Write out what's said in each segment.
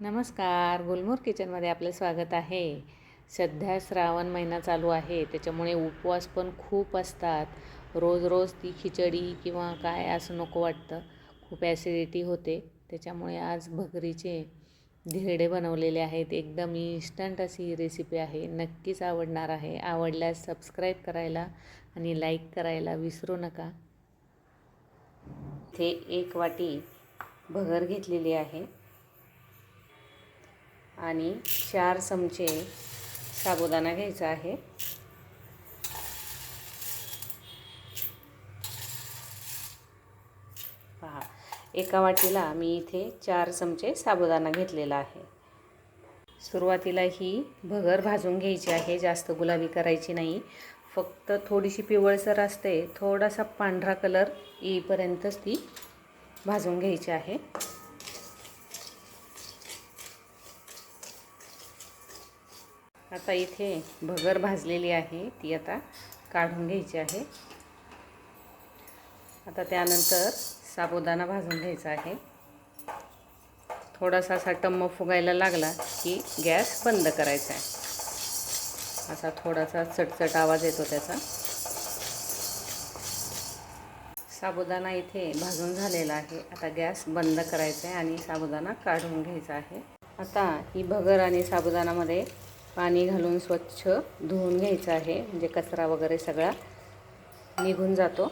नमस्कार गुलमोर किचनमध्ये आपलं स्वागत आहे. सध्या श्रावण महिना चालू आहे त्याच्यामुळे उपवास पण खूप असतात. रोज रोज ती खिचडी किंवा काय असं नको वाटतं. खूप ॲसिडिटी होते. त्याच्यामुळे आज भगरीचे धिरडे बनवलेले आहेत. एकदम इन्स्टंट अशी ही रेसिपी आहे. नक्कीच आवडणार आहे. आवडल्यास सबस्क्राईब करायला आणि लाईक करायला विसरू नका. इथे एक वाटी भगर घेतलेली आहे. आणि चार चमचे साबुदाणा घ्यायचा आहे. पहा एका वाटीला मी इथे चार चमचे साबुदाणा घेतलेला आहे. सुरुवातीला ही भगर भाजून घ्यायची आहे जास्त गुलाबी करायची नाही. फक्त थोडीशी पिवळसर असते थोडासा पांढरा कलर येईपर्यंतच ती भाजून घ्यायची आहे. आता इथे भगर भाजलेली आहे ती आता काढून घ्यायची आहे. आता त्यानंतर साबुदाणा भाजून घ्यायचा आहे. थोडासा असा टम्म फुगायला लागला की गॅस बंद करायचा आहे. असा थोडासा चटचट आवाज येतो त्याचा. साबुदाणा इथे भाजून झालेला आहे. आता गॅस बंद करायचा आहे आणि साबुदाणा काढून घ्यायचा आहे. आता ही भगर आणि साबुदाणामध्ये पाणी घालून स्वच्छ धुवून घ्यायचं आहे. म्हणजे कचरा वगैरे सगळा निघून जातो.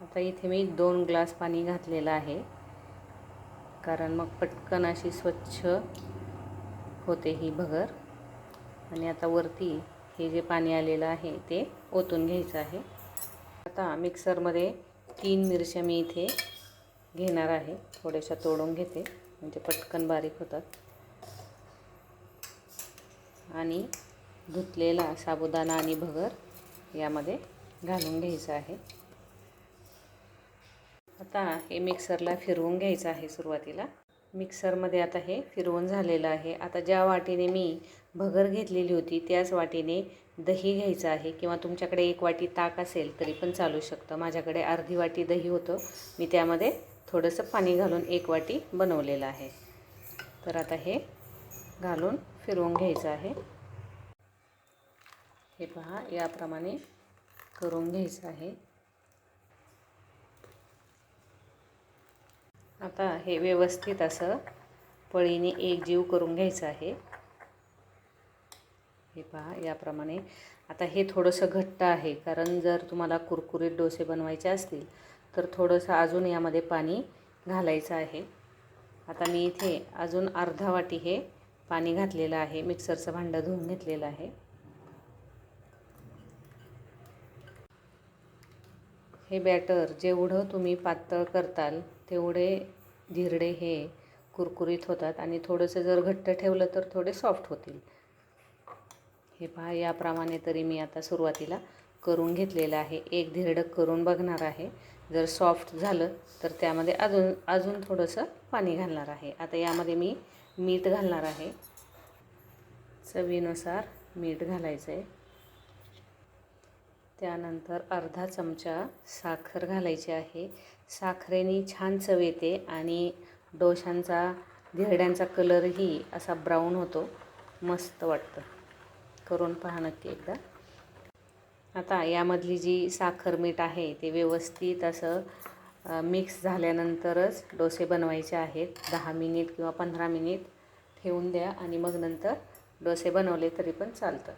आता इथे मी दोन ग्लास पाणी घातलेलं आहे. कारण मग पटकन अशी स्वच्छ होते ही भगर. आणि आता वरती हे जे पाणी आलेलं आहे ते ओतून घ्यायचं आहे. आता मिक्सरमध्ये तीन मिरच्या मी इथे घेणार आहे. थोड्याशा तोडून घेते. म्हणजे पटकन बारीक होतात. आणि धुतलेला साबुदाणा आणि भगर यामध्ये घालून घ्यायचं आहे. आता हे मिक्सरला फिरवून घ्यायचं आहे सुरुवातीला. मिक्सरमध्ये आता हे फिरवून झालेलं आहे. आता ज्या वाटीने मी भगर घेतलेली होती त्याच वाटीने दही घ्यायचं आहे. किंवा तुमच्याकडे एक वाटी ताक असेल तरी पण चालू शकतं. माझ्याकडे अर्धी वाटी दही होतं. मी त्यामध्ये थोडंसं पाणी घालून एक वाटी बनवलेलं आहे. तर आता हे घालून फिरवून घ्यायचं आहे. हे पहा याप्रमाणे करून घ्यायचं आहे. आता हे व्यवस्थित असं पळीने एकजीव करून घ्यायचं आहे. हे पहा याप्रमाणे. आता हे थोडंसं घट्ट आहे कारण जर तुम्हाला कुरकुरीत डोसे बनवायचे असतील तर थोडंसं अजून यामध्ये पाणी घालायचं आहे. आता मी इथे अजून अर्धा वाटी हे पाणी घातलेलं आहे मिक्सरचं भांडं धुवून घेतलेलं आहे. हे बॅटर जेवढं तुम्ही पातळ करताल तेवढे धिरडे हे कुरकुरीत होतात आणि थोडंसं जर घट्ट ठेवलं तर थोडे सॉफ्ट होतील. हे पहा याप्रमाणे तरी मी आता सुरुवातीला करून घेतलेलं आहे. एक धिरडं करून बघणार आहे. जर सॉफ्ट झालं तर त्यामध्ये अजून अजून थोडंसं पाणी घालणार आहे. आता यामध्ये मी मीठ घालणार आहे. चवीनुसार मीठ घालायचं आहे त्यानंतर अर्धा चमचा साखर घालायची आहे. साखरेने छान चव येते आणि डोशांचा धिरड्यांचा कलरही असा ब्राऊन होतो. मस्त वाटतं. करून पहा नक्की एकदा. आता यामधली जी साखर मीठ आहे ते व्यवस्थित असं मिक्स झाल्यानंतरच डोसे बनवायचे आहेत. दहा मिनिट किंवा पंधरा मिनिट ठेवून द्या आणि मग नंतर डोसे बनवले तरी पण चालतं.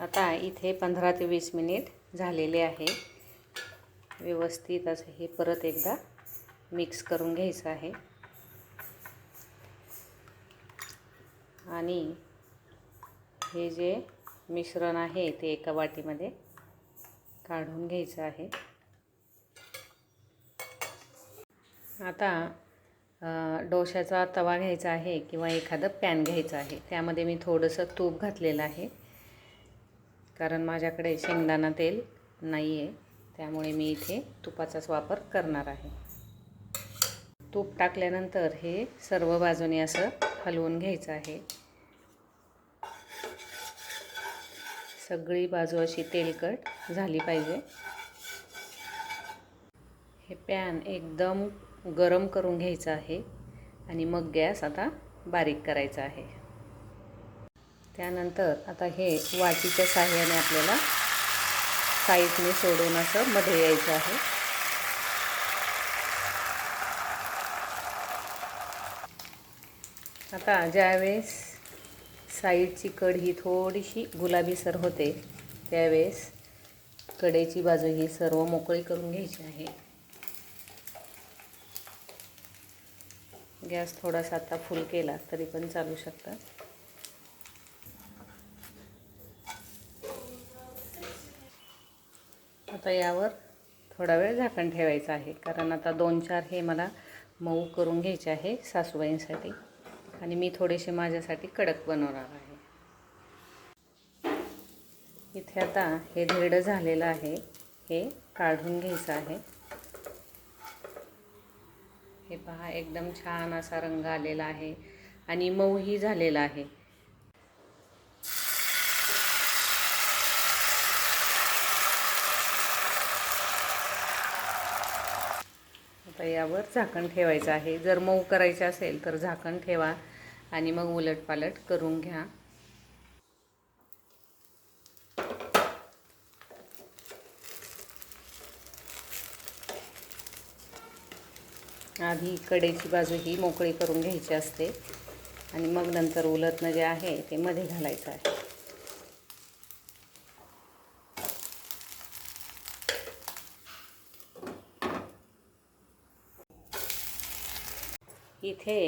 आता इथे पंधरा ते वीस मिनिट झालेले आहे. व्यवस्थित असं हे परत एकदा मिक्स करून घ्यायचं आहे. आणि हे जे मिश्रण आहे ते एका वाटीमध्ये काढून घ्यायचं आहे. आता डोशाचा तवा घ्यायचा आहे किंवा एखादं पॅन घ्यायचं आहे. त्यामध्ये मी थोडंसं तूप घातलेलं आहे. कारण माझ्याकडे शेंगदाणा तेल नाही आहे त्यामुळे मी इथे तुपाचाच वापर करणार आहे. तूप टाकल्यानंतर हे सर्व बाजूने असं हलवून घ्यायचं आहे. सगळी बाजू अशी तेलकट झाली पाहिजे. हे पॅन एकदम गरम करून घ्यायचं आहे आणि मग गॅस आता बारीक करायचा आहे. त्यानंतर आता हे वाटीच्या साह्याने आपल्याला साईडने सोडून असं मध्ये यायचं आहे. आता ज्यावेळेस साईडची कड ही थोडीशी गुलाबीसर होते त्यावेळेस कडेची बाजू ही सर्व मोकळी करून घ्यायची आहे. गॅस थोडासा आता फुल केला तरी पण चालू शकतात आता यावर थोडा वेळ झाकण ठेवायचं आहे. कारण आता दोन चार हे मला मऊ करून घ्यायचे आहे सासूबाईंसाठी. आणि मी थोडेसे माझ्यासाठी कडक बनवणार आहे. इथे आता हे धीड झालेलं आहे. हे काढून घ्यायचं आहे. हे पहा एकदम छान असा रंग आलेला आहे आणि मऊही झालेला आहे. आता यावर झाकण ठेवायचं आहे. जर मऊ करायचं असेल तर झाकण ठेवा आणि मग उलटपालट करून घ्या. आधी कडेची बाजू ही मोकळी करून घ्यायची असते. आणि मग नंतर उलटणं जे आहे ते मध्ये घालायचं आहे. इथे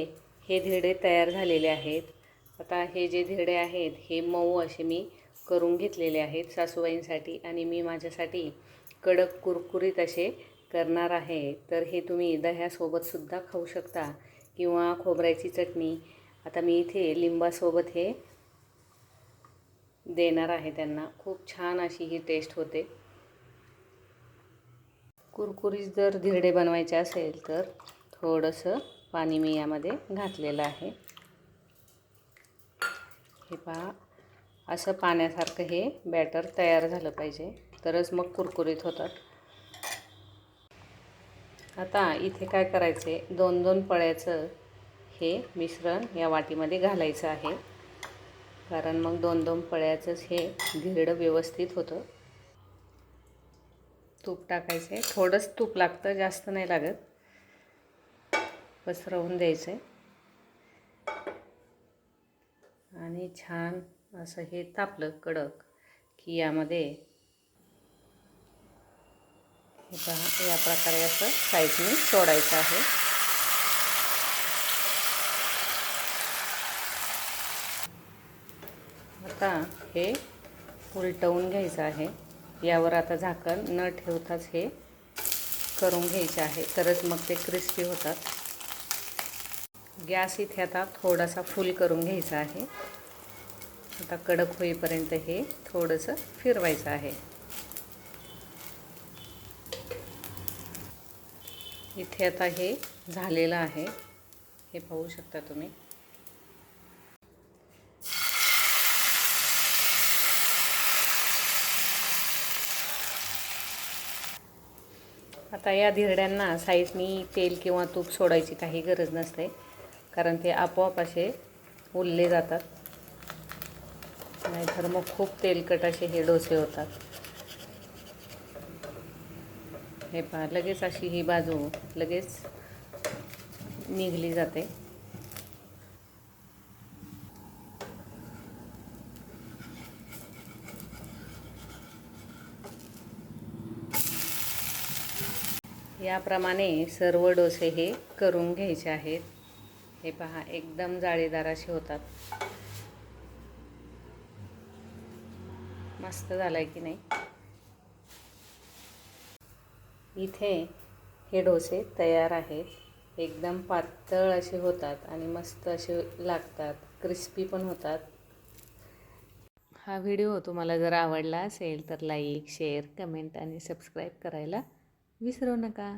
हे धिडे तयार झालेले आहेत. आता हे जे धिडे आहेत हे मऊ असे मी करून घेतलेले आहेत सासूबाईंसाठी आणि मी माझ्यासाठी कडक कुरकुरीत असे करणार आहे तर हे तुम्ही दह्यासोबतसुद्धा खाऊ शकता किंवा खोबऱ्याची चटणी. आता मी इथे लिंबासोबत हे देणार आहे त्यांना. खूप छान अशी ही टेस्ट होते. कुरकुरीत जर धिरडे बनवायचे असेल तर थोडंसं पाणी मी यामध्ये घातलेलं आहे. हे पहा असं पाण्यासारखं हे बॅटर तयार झालं पाहिजे. तरच मग कुरकुरीत होतात. आता इथे काय करायचे दोन दोन पळ्याचं हे मिश्रण या वाटीमध्ये घालायचं आहे. कारण मग दोन दोन पळ्याचंच हे धिरडं व्यवस्थित होतं. तूप टाकायचं आहे थोडंच तूप लागतं जास्त नाही लागत. पसरवून द्यायचं आहे आणि छान असं हे तापलं कडक की यामध्ये हे पहा या प्रकारे असं साईडने सोडायचं आहे. आता हे उलटवून घ्यायचं आहे. यावर आता झाकण न ठेवताच हे करून घ्यायचे आहे. तरच मग ते क्रिस्पी होतात. गॅस इथे आता थोडासा फुल करून घ्यायचा आहे. आता कडक होईपर्यंत हे थोडंसं फिरवायचं आहे. इथे आता हे झालेलं आहे. हे पाहू शकता तुम्ही. आता या धिरड्यांना साईडनी तेल किंवा तूप सोडायची काही गरज नसते कारण ते आपोआप असे उरले जातात. नाहीतर मग खूप तेलकट असे हे डोसे होतात. हे पहा लगेच अशी ही बाजू लगेच निघली जाते. याप्रमाणे सर्व डोसे हे करून घ्यायचे आहेत. हे पहा एकदम जाळीदार असे होतात. मस्त झालं आहे की नाही? इथे हे डोसे तयार आहेत. एकदम पातळ असे होतात आणि मस्त असे लागतात. क्रिस्पी पण होतात. हा व्हिडिओ तुम्हाला जर आवडला असेल तर लाईक शेअर कमेंट आणि सबस्क्राईब करायला विसरू नका.